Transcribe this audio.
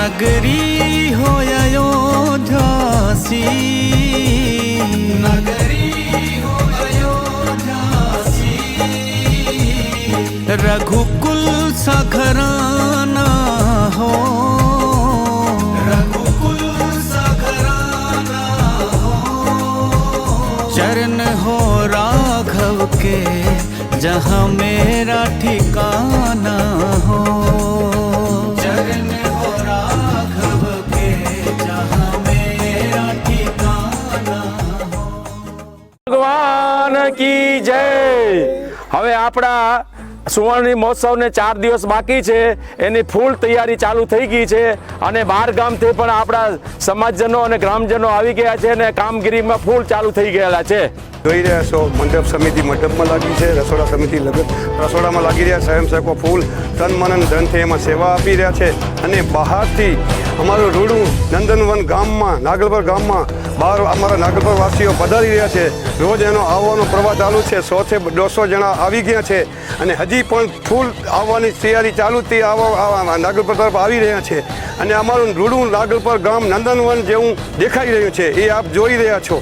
नगरी हो अयोध्यासी नगरी हो रघुकुल सखराना हो। रघुकुल सखराना हो। चरण हो राघव के जहाँ मेरा ठिकाना ભગવાન કી જય. હવે આપણા સુવર્ણી મહોત્સવને ચાર દિવસ બાકી છે. એની ફૂલ તૈયારી ચાલુ થઈ ગઈ છે અને બાર ગામથી પણ આપણા સમાજજનો અને ગ્રામજનો આવી ગયા છે અને કામગીરીમાં ફૂલ ચાલુ થઈ ગયેલા છે. જોઈ રહ્યા છો, મંડપ સમિતિ મંડપમાં લાગી છે, રસોડા સમિતિ લગત રસોડામાં લાગી રહ્યા સ્વયંસેવકો ફૂલ તન મનન ધનથી એમાં સેવા આપી રહ્યા છે અને બહારથી અમારું રૂડું નંદનવન ગામમાં, નાગલપર ગામમાં બહાર અમારા નાગલપર વાસીઓ પધારી રહ્યા છે. રોજ એનો આવવાનો પ્રવાહ ચાલુ છે. સોથી દોઢસો જણા આવી ગયા છે અને હજી પણ ફૂલ આવવાની તૈયારી ચાલુ થઈ તે આવા આવા નાગલપર તરફ આવી રહ્યા છે. અને અમારું રૂડું નાગલપર ગામ નંદનવન જેવું દેખાઈ રહ્યું છે. એ આપ જોઈ રહ્યા છો.